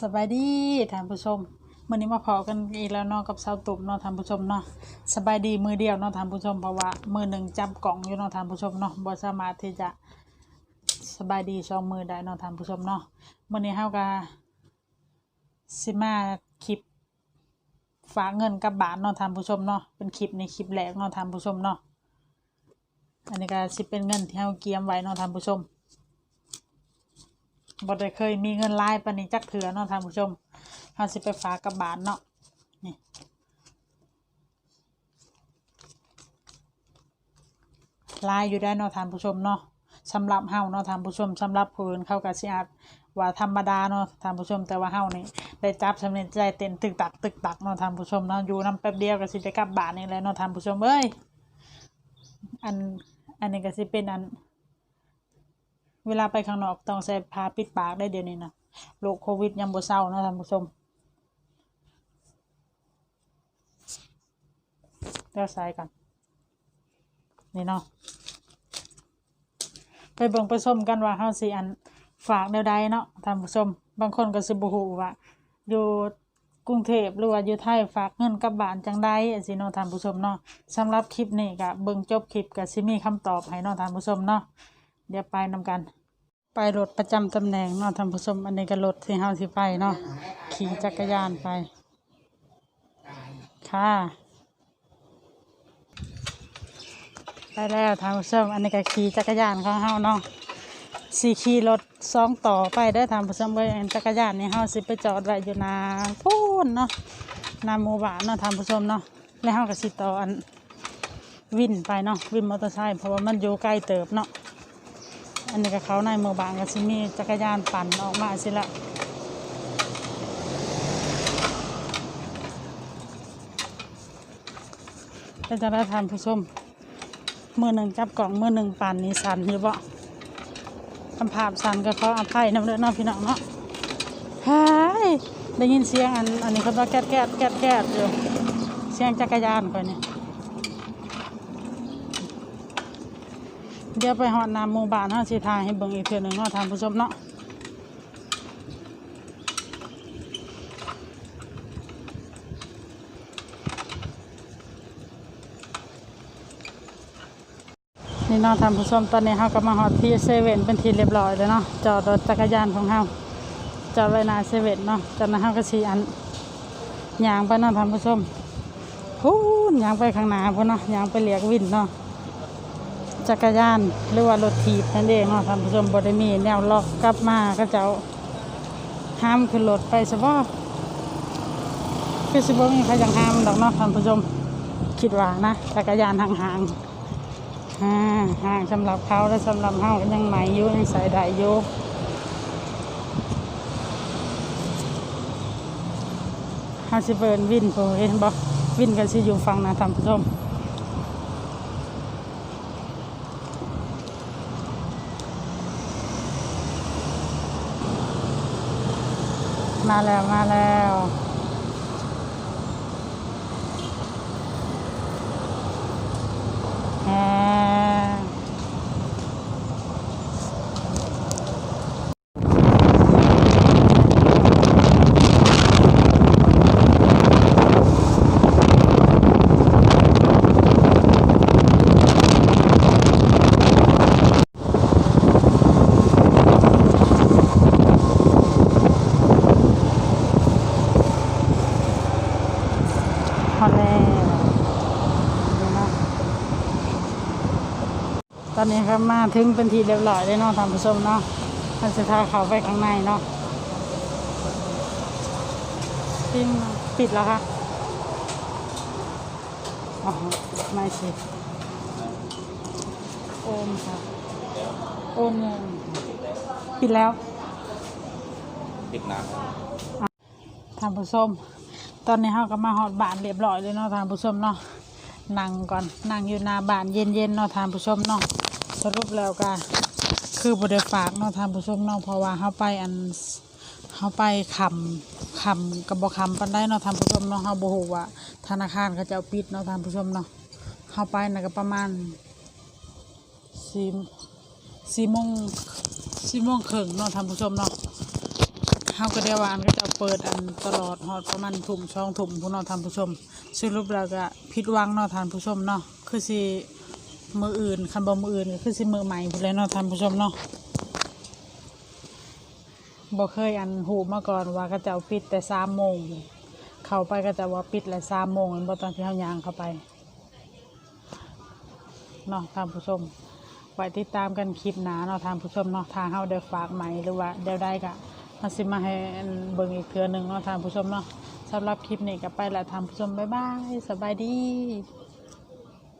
สบายดีท่านผู้ชมมื้อนี้มาพอกันอีกแล้วเนาะกับสาวตุ่มเนาะท่านผู้ชมเนาะสบายดีมือเดียวเนาะท่านผู้ชมเพราะว่ามือหนึ่งจับกล่องอยู่เนาะท่านผู้ชมเนาะบ่สามารถที่จะสบายดีสองมือได้เนาะท่านผู้ชมเนาะมื้อนี้เฮาก็สิมาคลิปฝากเงินกับบาทเนาะท่านผู้ชมเนาะเป็นคลิปในคลิปแรกเนาะท่านผู้ชมเนาะอันนี้ก็สิเป็นเงินที่เฮาเกียมไว้เนาะท่านผู้ชม บ่ได้เคยมีเงินหลายปานนี้จักเถื่อเนาะท่านผู้ชมเฮาสิไปฝากกับบานเนาะนี่หลายอยู่ได้เนาะท่านผู้ชมเนาะสำหรับเฮาเนาะท่านผู้ชมสำหรับผู้อื่นเขาก็สิอาจว่าธรรมดาเนาะท่านผู้ชมแต่ว่าเฮานี่ได้จับสำเร็จใจเต้นตึกตักตึกตักเนาะท่านผู้ชมเนาะอยู่นำแป๊บเดียวก็สิได้กลับบ้านนี่แหละเนาะท่านผู้ชมเอ้ยอันอันนี้ก็สิเป็นอัน เวลาไปข้างนอกต้องใส่ผ้าปิดปากได้เดี๋ยวนี้นะโรคโควิดยังบ่เศร้านะท่านผู้ชมเดี๋ยวใส่กัน นี่เนาะไปเบิ่งไปส้มกันว่าเฮาสิอันฝากแนวใดเนาะท่านผู้ชม บางคนก็สิบ่ฮู้ว่าอยู่กรุงเทพหรือว่าอยู่ไทยฝากเงินกับบ้านจังใดจังซี่เนาะท่านผู้ชมเนาะสำหรับคลิปนี้ก็เบิ่งจบคลิปก็สิมีคำตอบให้เนาะท่านผู้ชมเนาะเดี๋ยวไปนำกัน ไปรถประจำตำแหน่งเนาะท่านผู้ชมอันนี้ก็รถที่เฮาสิไปเนาะขี่จักรยานไป ค่ะ ไปแล้วท่านผู้ชมอันนี้ก็ขี่จักรยานของเฮาเนาะสีขี่รถสองต่อไปได้อท่านผู้ชมเว้ยอันจักรยานนี่เฮาสิไปจอดไว้อยู่นาพูนเนาะนาหมู่บ้านเนาะท่านผู้ชมเนาะแล้วเฮาก็สิต่ออัน วินไปเนาะวินมอเตอร์ไซค์เพราะว่ามันอยู่ใกล้เติบเนาะ อันนี้ก็เขาในหมู่บ้านก็สิมีจักรยานปั่นออกมาสิละก็จะได้ทานผู้ชมมือหนึ่งจับกล่องมือหนึ่งปั่นนี่สันอยู่บ่คำภาพสันก็ขออภัยน้ำเลือดน้องพี่น้องเนาะฮายได้ยินเสียงอันอันนี้เขาว่าแก๊ดแก๊ดแก๊ดแก๊ดอยู่เสียงจักรยานก่อนเนี่ย เดี๋ยวไปหอดน้ำหมู่บ้านเฮาสิทายให้เบิ่งอีกเทื่อหนึงเนาะท่านผู้ชมเนาะนี่เนาะท่านผู้ชมตอนนี้เฮาก็มาฮอดที่เซเว่นเป็นที่เรียบร้อยแล้วเนาะจอดรถจักรยานของเฮาจอดไว้หน้าเซเว่นเนาะจากนั้นเฮาก็สิอันย่างไปเนาะท่านผู้ชมพูนย่างไปข้างหน้าพุ่นเนาะย่างไปเรียกวินเนาะ จักรยาน หรือว่ารถถีบนั่นเองเนาะท่านผู้ชมบไดมีแนวล็อกกลับมาก็จะห้ามขึ้นรถไปซะบ่คือสิบ่มีใครยังห้ามดอกเนาะท่านผู้ชมคิดว่านะจักรยานห่างๆห่างห่างสำหรับเขาและสำหรับเฮาก็ยังใหม่อยู่ยังใส่ได้อยู่เฮาสิเปินวินโพเห็นบ่วินก็สิอยู่ฝั่งนะท่านผู้ชม มาแล้วมาแล้ว พอแล้วนี่เนาะตอนนี้ครับมาถึงเป็นทีเรียบร้อยเลยเนาะท่านผู้ชมเนาะท่านจะพาเขาไปข้างในเนาะปิงปิดแล้วค่ะอ๋อไม่สิโอมค่ะโอมงงปิดแล้วปิดน้ท่านผู้ชม ตอนนี้เราก็มาหอดบานเรียบร้อยเลยเนาะทานผู้ชมเนาะนั่งก่อนนั่งอยู่หน้าบานเย็นๆเนาะทานผู้ชมเนาะสรุปแล้วก็คือบริฝากเนาะทานผู้ชมเนาะเพราะว่าเขาไปอันเขาไปคำคำกับบคำปันได้เนาะทานผู้ชมเนาะเขาบอกว่าธนาคารเขาจะเอาปิดเนาะทานผู้ชมเนาะเขาไปนะก็ประมาณสี่สี่โมงสี่โมงครึ่งเนาะทานผู้ชมเนาะ เฮาก็เดียววาอันก็จะเปิดอันตลอดฮอดประมาณทุ่มช่องทุ่มผู้นอทานผู้ชมสรุปแล้วก็ผิดหวังนาะท่านผู้ชมเนาะคือสิมืออื่นคันบ่มืออื่นก็คือสิมือใหม่พุ่นแหล้วเนาะท่านผู้ชมเนาะบ่เคยอันหูมาก่อนว่าก็จะเอาปิดแต่สามโมงเข้าไปก็จะว่าปิดและสามโมงบ่ตอนที่เฮายางเข้าไปเนาะทานผู้ชมไว้ติดตามกันคลิปหนาเนาะทางผู้ชมเนาะทางเฮาได้ฝากใหม่หรือว่าเดี๋ยวได้ก็ มาสิมาให้เบิ่งอีกเทือหนึ่งเนาะทางผู้ชมเนาะสำหรับคลิปนี้ก็ไปละทางผู้ชมบ๊ายบายสบายดี